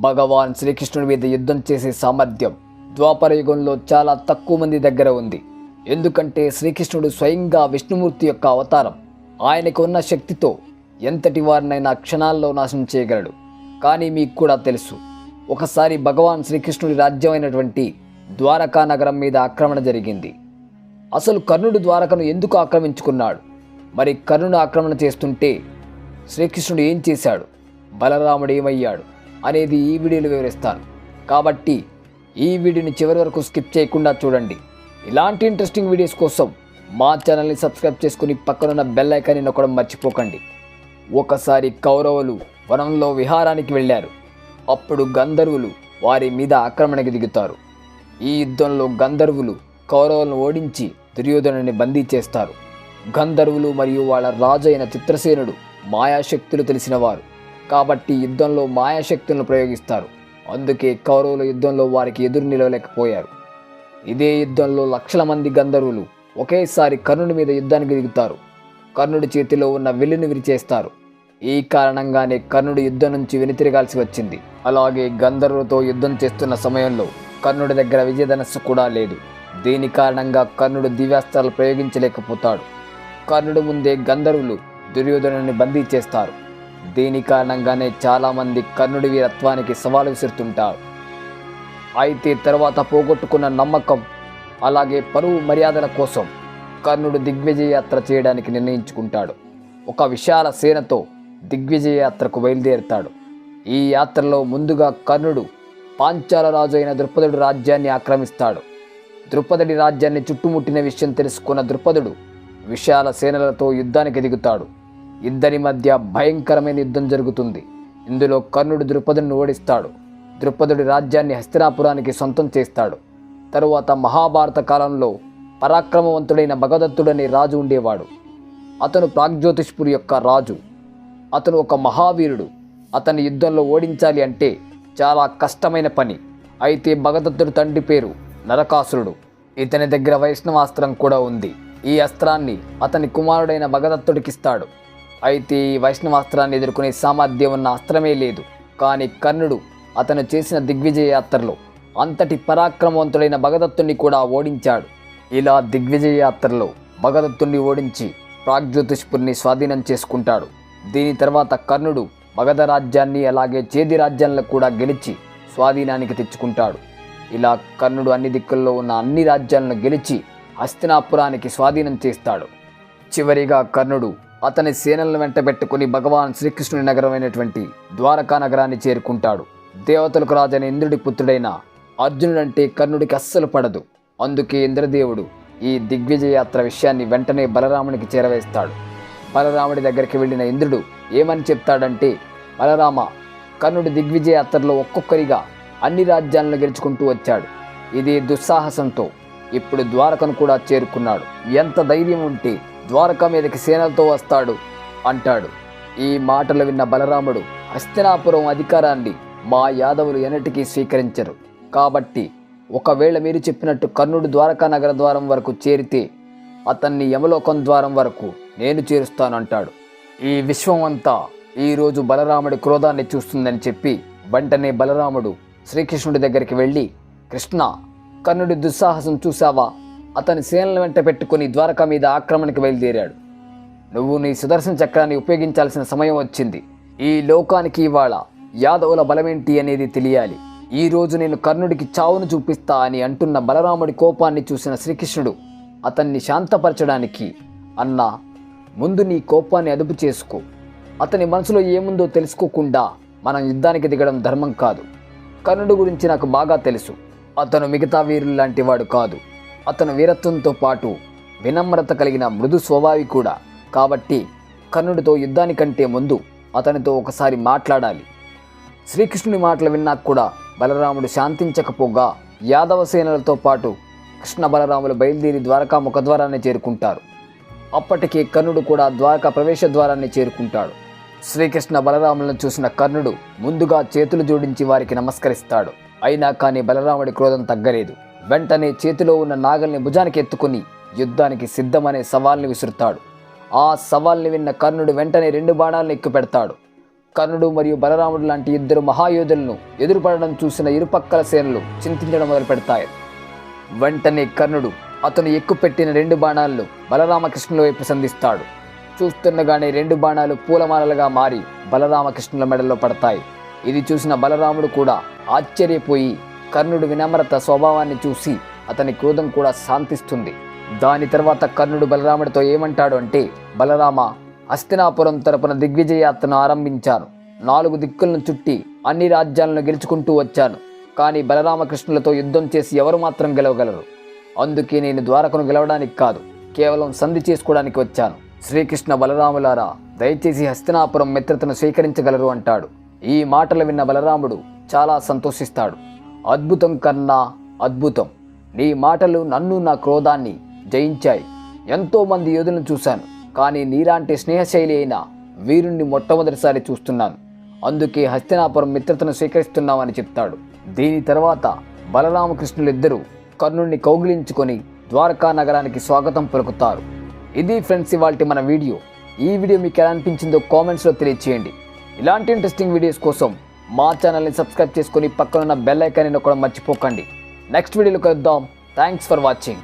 భగవాన్ శ్రీకృష్ణుడి మీద యుద్ధం చేసే సామర్థ్యం ద్వాపర యుగంలో చాలా తక్కువ మంది దగ్గర ఉంది. ఎందుకంటే శ్రీకృష్ణుడు స్వయంగా విష్ణుమూర్తి యొక్క అవతారం ఆయనకు ఉన్న శక్తితో ఎంతటి వారినైనా క్షణాల్లో నాశనం చేయగలడు. కానీ మీకు కూడా తెలుసు ఒకసారి భగవాన్ శ్రీకృష్ణుడి రాజ్యమైనటువంటి ద్వారకా నగరం మీద ఆక్రమణ జరిగింది. అసలు కర్ణుడు ద్వారకను ఎందుకు ఆక్రమించుకున్నాడు? మరి కర్ణుడు ఆక్రమణ చేస్తుంటే శ్రీకృష్ణుడు ఏం చేశాడు? బలరాముడు ఏమయ్యాడు? అనేది ఈ వీడియోలో వివరిస్తాను. కాబట్టి ఈ వీడియోని చివరి వరకు స్కిప్ చేయకుండా చూడండి. ఇలాంటి ఇంట్రెస్టింగ్ వీడియోస్ కోసం మా ఛానల్ని సబ్స్క్రైబ్ చేసుకుని పక్కనున్న బెల్ ఐకాన్ని నొక్కడం మర్చిపోకండి. ఒకసారి కౌరవులు వనంలో విహారానికి వెళ్ళారు. అప్పుడు గంధర్వులు వారి మీద ఆక్రమణకి దిగుతారు. ఈ యుద్ధంలో గంధర్వులు కౌరవులను ఓడించి దుర్యోధనుని బందీ చేస్తారు. గంధర్వులు మరియు వాళ్ళ రాజు అయిన చిత్రసేనుడు మాయాశక్తులు తెలిసినవారు కాబట్టి యుద్ధంలో మాయాశక్తులను ప్రయోగిస్తారు. అందుకే కౌరవుల యుద్ధంలో వారికి ఎదురు నిలవలేకపోయారు. ఇదే యుద్ధంలో లక్షల మంది గంధర్వులు ఒకేసారి కర్ణుడి మీద యుద్ధానికి దిగుతారు. కర్ణుడి చేతిలో ఉన్న విల్లుని విరిచేస్తారు. ఈ కారణంగానే కర్ణుడు యుద్ధం నుంచి వెనుతిరగాల్సి వచ్చింది. అలాగే గంధర్వులతో యుద్ధం చేస్తున్న సమయంలో కర్ణుడి దగ్గర విజయధనస్సు కూడా లేదు. దీని కారణంగా కర్ణుడు దివ్యాస్త్రాలు ప్రయోగించలేకపోతాడు. కర్ణుడు ముందే గంధర్వులు దుర్యోధనుని బందీ చేస్తారు. దీని కారణంగానే చాలామంది కర్ణుడి వీరత్వానికి సవాలు విసురుతుంటారు. అయితే తర్వాత పోగొట్టుకున్న నమ్మకం అలాగే పరువు మర్యాదల కోసం కర్ణుడు దిగ్విజయ యాత్ర చేయడానికి నిర్ణయించుకుంటాడు. ఒక విశాల సేనతో దిగ్విజయ యాత్రకు బయలుదేరుతాడు. ఈ యాత్రలో ముందుగా కర్ణుడు పాంచాల రాజు అయిన ద్రుపదుడు రాజ్యాన్ని ఆక్రమిస్తాడు. ద్రుపదుడి రాజ్యాన్ని చుట్టుముట్టిన విషయం తెలుసుకున్న ద్రుపదుడు విశాల సేనలతో యుద్ధానికి దిగుతాడు. ఇద్దరి మధ్య భయంకరమైన యుద్ధం జరుగుతుంది. ఇందులో కర్ణుడు ద్రుపదుని ఓడిస్తాడు. ద్రుపదుడి రాజ్యాన్ని హస్తినాపురానికి సొంతం చేస్తాడు. తరువాత మహాభారత కాలంలో పరాక్రమవంతుడైన భగదత్తుడనే రాజు ఉండేవాడు. అతను ప్రాగ్జ్యోతిష్పురి యొక్క రాజు. అతను ఒక మహావీరుడు. అతని యుద్ధంలో ఓడించాలి అంటే చాలా కష్టమైన పని. అయితే భగదత్తుడు తండ్రి పేరు నరకాసురుడు. ఇతని దగ్గర వైష్ణవాస్త్రం కూడా ఉంది. ఈ అస్త్రాన్ని అతని కుమారుడైన భగదత్తుడికిస్తాడు. అయితే ఈ వైష్ణవాస్త్రాన్ని ఎదుర్కొనే సామర్థ్యం ఉన్న అస్త్రమే లేదు. కానీ కర్ణుడు అతను చేసిన దిగ్విజయ యాత్రలో అంతటి పరాక్రమవంతుడైన భగదత్తుని కూడా ఓడించాడు. ఇలా దిగ్విజయ యాత్రలో భగదత్తుణ్ణి ఓడించి ప్రాగ్జ్యోతిష్పురిని స్వాధీనం చేసుకుంటాడు. దీని తర్వాత కర్ణుడు మగధ రాజ్యాన్ని అలాగే చేది రాజ్యాలను కూడా గెలిచి స్వాధీనానికి తెచ్చుకుంటాడు. ఇలా కర్ణుడు అన్ని దిక్కుల్లో ఉన్న అన్ని రాజ్యాలను గెలిచి హస్తినాపురానికి స్వాధీనం చేస్తాడు. చివరిగా కర్ణుడు అతని సేనలను వెంటబెట్టుకుని భగవాన్ శ్రీకృష్ణుని నగరమైనటువంటి ద్వారకా నగరాన్ని చేరుకుంటాడు. దేవతలకు రాజైన ఇంద్రుడి పుత్రుడైన అర్జునుడంటే కర్ణుడికి అస్సలు పడదు. అందుకే ఇంద్రదేవుడు ఈ దిగ్విజయ యాత్ర విషయాన్ని వెంటనే బలరామునికి చేరవేస్తాడు. బలరాముడి దగ్గరికి వెళ్ళిన ఇంద్రుడు ఏమని చెప్తాడంటే బలరామ కర్ణుడి దిగ్విజయ యాత్రలో ఒక్కొక్కరిగా అన్ని రాజ్యాలను గెలుచుకుంటూ వచ్చాడు. ఇది దుస్సాహసంతో ఇప్పుడు ద్వారకను కూడా చేరుకున్నాడు. ఎంత ధైర్యం ఉంటే ద్వారక మీదకి సేనలతో వస్తాడు అంటాడు. ఈ మాటలు విన్న బలరాముడు హస్తినాపురం అధికారాన్ని మా యాదవులు ఎన్నటికీ స్వీకరించరు. కాబట్టి ఒకవేళ మీరు చెప్పినట్టు కర్ణుడు ద్వారకా నగర ద్వారం వరకు చేరితే అతన్ని యమలోకం ద్వారం వరకు నేను చేరుస్తాను అంటాడు ఈ విశ్వం అంతా ఈరోజు బలరాముడి క్రోధాన్ని చూస్తుందని చెప్పి వెంటనే బలరాముడు శ్రీకృష్ణుడి దగ్గరికి వెళ్ళి కృష్ణ కర్ణుడి దుస్సాహసం చూసావా అతని సేనలను వెంట పెట్టుకుని ద్వారకా మీద ఆక్రమణకు బయలుదేరాడు. నువ్వు నీ సుదర్శన చక్రాన్ని ఉపయోగించాల్సిన సమయం వచ్చింది. ఈ లోకానికి ఇవాళ యాదవుల బలమేంటి అనేది తెలియాలి. ఈ రోజు నేను కర్ణుడికి చావును చూపిస్తా అని అంటున్న బలరాముడి కోపాన్ని చూసిన శ్రీకృష్ణుడు అతన్ని శాంతపరచడానికి అన్నా ముందు నీ కోపాన్ని అదుపు చేసుకో. అతని మనసులో ఏముందో తెలుసుకోకుండా మనం యుద్ధానికి దిగడం ధర్మం కాదు. కర్ణుడు గురించి నాకు బాగా తెలుసు. అతను మిగతా వీరులు లాంటివాడు కాదు. అతను వీరత్వంతో పాటు వినమ్రత కలిగిన మృదు స్వభావి కూడా. కాబట్టి కర్ణుడితో యుద్ధానికంటే ముందు అతనితో ఒకసారి మాట్లాడాలి. శ్రీకృష్ణుని మాటలు విన్నాక కూడా బలరాముడు శాంతించకపోగా యాదవ సేనలతో పాటు కృష్ణ బలరాములు బయలుదేరి ద్వారకా ముఖద్వారాన్ని చేరుకుంటారు. అప్పటికే కర్ణుడు కూడా ద్వారకా ప్రవేశ ద్వారాన్ని చేరుకుంటాడు. శ్రీకృష్ణ బలరాములను చూసిన కర్ణుడు ముందుగా చేతులు జోడించి వారికి నమస్కరిస్తాడు. అయినా కానీ బలరాముడి క్రోధం తగ్గలేదు. వెంటనే చేతిలో ఉన్న నాగల్ని భుజానికి ఎత్తుకుని యుద్ధానికి సిద్ధమనే సవాల్ని విసురుతాడు. ఆ సవాల్ని విన్న కర్ణుడు వెంటనే రెండు బాణాలను ఎక్కుపెడతాడు కర్ణుడు మరియు బలరాముడు లాంటి ఇద్దరు మహాయోధులను ఎదురుపడడం చూసిన ఇరుపక్కల సేనలు చింతించడం మొదలు పెడతాయి. వెంటనే కర్ణుడు అతను ఎక్కుపెట్టిన రెండు బాణాలను బలరామకృష్ణుల వైపు సంధిస్తాడు. చూస్తుండగానే రెండు బాణాలు పూలమాలలుగా మారి బలరామకృష్ణుల మెడలో పడతాయి. ఇది చూసిన బలరాముడు కూడా ఆశ్చర్యపోయి కర్ణుడు వినమ్రత స్వభావాన్ని చూసి అతని క్రోధం కూడా శాంతిస్తుంది. దాని తర్వాత కర్ణుడు బలరాముడితో ఏమంటాడు అంటే బలరామ హస్తినాపురం తరపున దిగ్విజయాత్రను ఆరంభించాను. నాలుగు దిక్కులను చుట్టి అన్ని రాజ్యాలను గెలుచుకుంటూ వచ్చాను. కానీ బలరామకృష్ణులతో యుద్ధం చేసి ఎవరు మాత్రం గెలవగలరు? అందుకే నేను ద్వారకను గెలవడానికి కాదు కేవలం సంధి చేసుకోవడానికి వచ్చాను. శ్రీకృష్ణ బలరాములారా దయచేసి హస్తినాపురం మిత్రతను స్వీకరించగలరు అంటాడు. ఈ మాటలు విన్న బలరాముడు చాలా సంతోషిస్తాడు. అద్భుతం కన్నా అద్భుతం. నీ మాటలు నన్ను నా క్రోధాన్ని జయించాయి. ఎంతోమంది యోధులను చూశాను కానీ నీలాంటి స్నేహశైలి అయిన వీరుణ్ణి మొట్టమొదటిసారి చూస్తున్నాను. అందుకే హస్తినాపురం మిత్రతను స్వీకరిస్తున్నామని చెప్తాడు. దీని తర్వాత బలరామకృష్ణులిద్దరూ కర్ణుణ్ణి కౌగిలించుకొని ద్వారకా నగరానికి స్వాగతం పలుకుతారు. ఇది ఫ్రెండ్స్ ఇవాళ మన వీడియో. ఈ వీడియో మీకు ఎలా అనిపించిందో కామెంట్స్లో తెలియచేయండి. ఇలాంటి ఇంట్రెస్టింగ్ వీడియోస్ కోసం మా ఛానల్ని సబ్స్క్రైబ్ చేసుకొని పక్కనున్న బెల్ ఐకాన్ని నొక్కడం మర్చిపోకండి. నెక్స్ట్ వీడియోలో కలుద్దాం. Thanks for watching